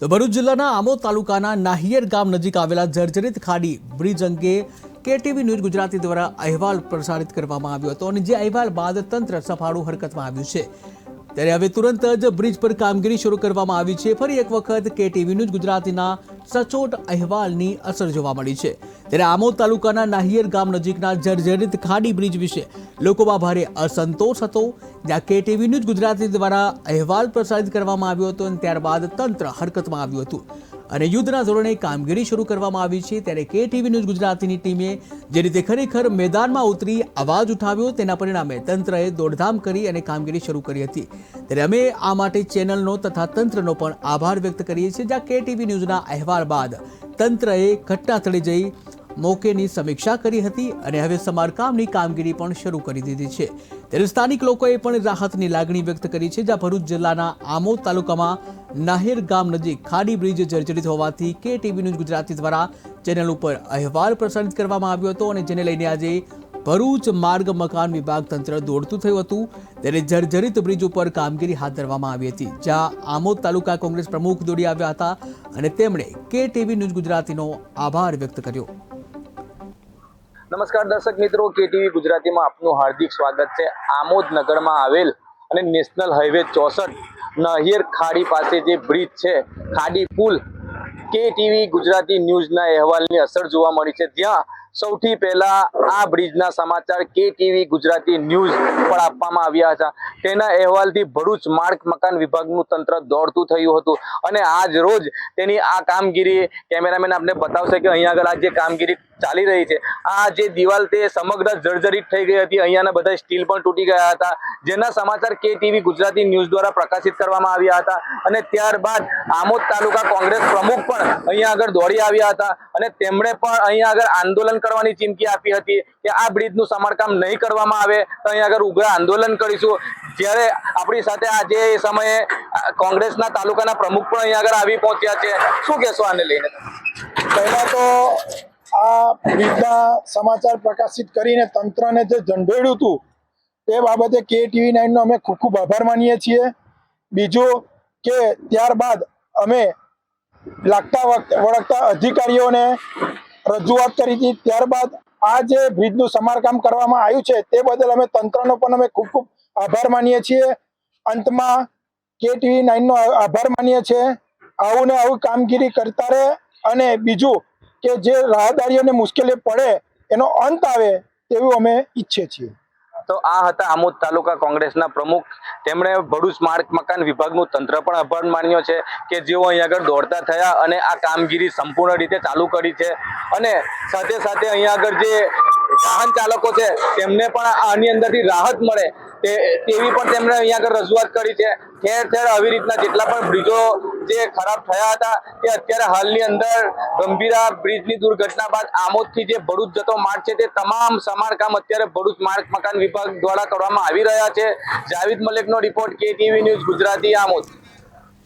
તો ભરૂચ જિલ્લાના આમોદ તાલુકાના નાહિયર ગામ નજીક આવેલા જર્જરિત ખાડી બ્રિજ અંગે કેટીવી ન્યૂઝ ગુજરાતી દ્વારા અહેવાલ પ્રસારિત કરવામાં આવ્યો હતો અને જે અહેવાલ બાદ તંત્ર સફાળું હરકતમાં આવ્યું છે. ત્યારે હવે તુરંત જ બ્રિજ પર કામગીરી શરૂ કરવામાં આવી છે. ફરી એક વખત કેટીવી ન્યૂઝ ગુજરાતીના સચોટ અહેવાલની અસર જોવા મળી છે. ત્યારે આમોદ તાલુકાના નાહિયર ગામ નજીકના જર્જરિત ખાડી બ્રિજ વિશે લોકોમાં ભારે અસંતોષ હતો. જ્યાં કેટીવી ન્યૂઝ ગુજરાતી દ્વારા અહેવાલ પ્રસારિત કરવામાં આવ્યો હતો અને ત્યારબાદ તંત્ર હરકતમાં આવ્યું હતું. અને યુદ્ધના ધોરણે કામગીરી શરૂ કરવામાં આવી છે. ત્યારે કે ટીવી ન્યૂઝ ગુજરાતીની ટીમે જે રીતે ખરેખર મેદાનમાં ઉતરી અવાજ ઉઠાવ્યો તેના પરિણામે તંત્રએ દોડધામ કરી અને કામગીરી શરૂ કરી હતી. ત્યારે અમે આ માટે ચેનલનો તથા તંત્રનો પણ આભાર વ્યક્ત કરીએ છીએ. જ્યાં કે ટીવી ન્યૂઝના અહેવાલ બાદ તંત્રએ ઘટનાસ્થળે જઈ મોકેની સમીક્ષા કરી હતી અને હવે સમારકામની કામગીરી પણ શરૂ કરી દીધી છે. ત્યારે સ્થાનિક લોકોએ પણ રાહતની લાગણી વ્યક્ત કરી છે, જ્યાં ભરૂચ જિલ્લાના આમોદ તાલુકામાં નાહેર ગામ નજીક ખાડી બ્રિજ જર્જરિત હોવાથી કે ટીવી ન્યૂઝ ગુજરાતી દ્વારા ચેનલ ઉપર અહેવાલ પ્રસારિત કરવામાં આવ્યો હતો અને જેને લઈને આજે ભરૂચ માર્ગ મકાન વિભાગ તંત્ર દોડતું થયું હતું. ત્યારે જર્જરિત બ્રિજ ઉપર કામગીરી હાથ ધરવામાં આવી હતી, જ્યાં આમોદ તાલુકા કોંગ્રેસ પ્રમુખ દોડી આવ્યા હતા અને તેમણે કે ટીવી ન્યૂઝ ગુજરાતીનો આભાર વ્યક્ત કર્યો. નમસ્કાર દર્શક મિત્રો, કેટીવી ગુજરાતીમાં આપનું હાર્દિક સ્વાગત છે. આમોદ નગરમાં આવેલ અને નેશનલ હાઈવે ચોસઠ નહિયર ખાડી પાસે જે બ્રિજ છે, ખાડી પુલ, કેટીવી ગુજરાતી ન્યૂઝના અહેવાલની અસર જોવા મળી છે. જ્યાં સૌથી પહેલા આ બ્રિજના સમાચાર કે ટીવી ગુજરાતી ન્યૂઝ પર આપવામાં આવ્યા હતા. તેના અહેવાલથી ભરૂચ માર્ગ મકાન વિભાગનું તંત્ર દોડતું થયું હતું અને આજ રોજ તેની આ કામગીરી કેમેરામેન આપને બતાવશે કે અહીંયા આગળ આ જે કામગીરી ચાલી રહી છે, આ જે દિવાલ તે સમગ્ર જર્જરિત થઈ ગઈ હતી, અહીંયાના બધા સ્ટીલ પણ તૂટી ગયા હતા. જેના સમાચાર કે ટીવી ગુજરાતી ન્યૂઝ દ્વારા પ્રકાશિત કરવામાં આવ્યા હતા અને ત્યારબાદ આમોદ તાલુકા કોંગ્રેસ પ્રમુખ પણ અહીંયા આગળ દોડી આવ્યા હતા અને તેમણે પણ અહીંયા આગળ આંદોલન કરવાની ચીમકી આપી હતી કે આ બ્રિજનું સમારકામ નહીં કરવામાં આવે, તો અહીંયા આગળ ઉગ્ર આંદોલન કરીશું. જ્યારે આપણી સાથે આજે એ સમયે કોંગ્રેસના તાલુકાના પ્રમુખ પણ અહીંયા આગળ આવી પહોંચ્યા છે. શું કહેશો આને લઈને? પહેલા તો આ બ્રિજના સમાચાર પ્રકાશિત કરીને તંત્રને જે ઝંડોળ્યું હતું, તે બાબતે કે ટીવી નાઇનનો અમે ખૂબ ખૂબ આભાર માનીએ છીએ. બીજું કે ત્યારબાદ અમે લાગતા વળગતા અધિકારીઓને રજૂઆત કરી હતી. ત્યારબાદ આ જે બ્રિજનું સમારકામ કરવામાં આવ્યું છે, તે બદલ અમે તંત્રનો પણ અમે ખૂબ ખૂબ આભાર માનીએ છીએ. અંતમાં કે ટીવી નાઇનનો આભાર માનીએ છીએ. આવું ને આવું કામગીરી કરતા રહે અને બીજું કે જે રાહદારીઓને મુશ્કેલી પડે, એનો અંત આવે તેવું અમે ઈચ્છીએ છીએ. તો આ હતા આમોદ તાલુકા કોંગ્રેસના પ્રમુખ. તેમણે ભરૂચ માર્ગ મકાન વિભાગનું તંત્ર પણ આભાર માન્યો છે કે જેઓ અહીંયા આગળ દોડતા થયા અને આ કામગીરી સંપૂર્ણ રીતે ચાલુ કરી છે. અને સાથે સાથે અહીંયા આગળ જે વાહન ચાલકો છે, તેમને પણ આની અંદરથી રાહત મળે તેવી પણ તેમણે અહીંયા આગળ રજૂઆત કરી છે. ઠેર ઠેર આવી રીતના જેટલા પણ બ્રિજો જે ખરાબ થયા હતા તે અત્યારે હાલની અંદર ગંભીરા બ્રિજની દુર્ઘટના બાદ આમોદથી જે ભરૂચ જતો માર્ગ છે, તે તમામ સમારકામ અત્યારે ભરૂચ માર્ગ મકાન વિભાગ દ્વારા કરવામાં આવી રહ્યા છે. જાવિદ મલિકનો રિપોર્ટ કે ટીવી ન્યૂઝ ગુજરાતી આમોદ.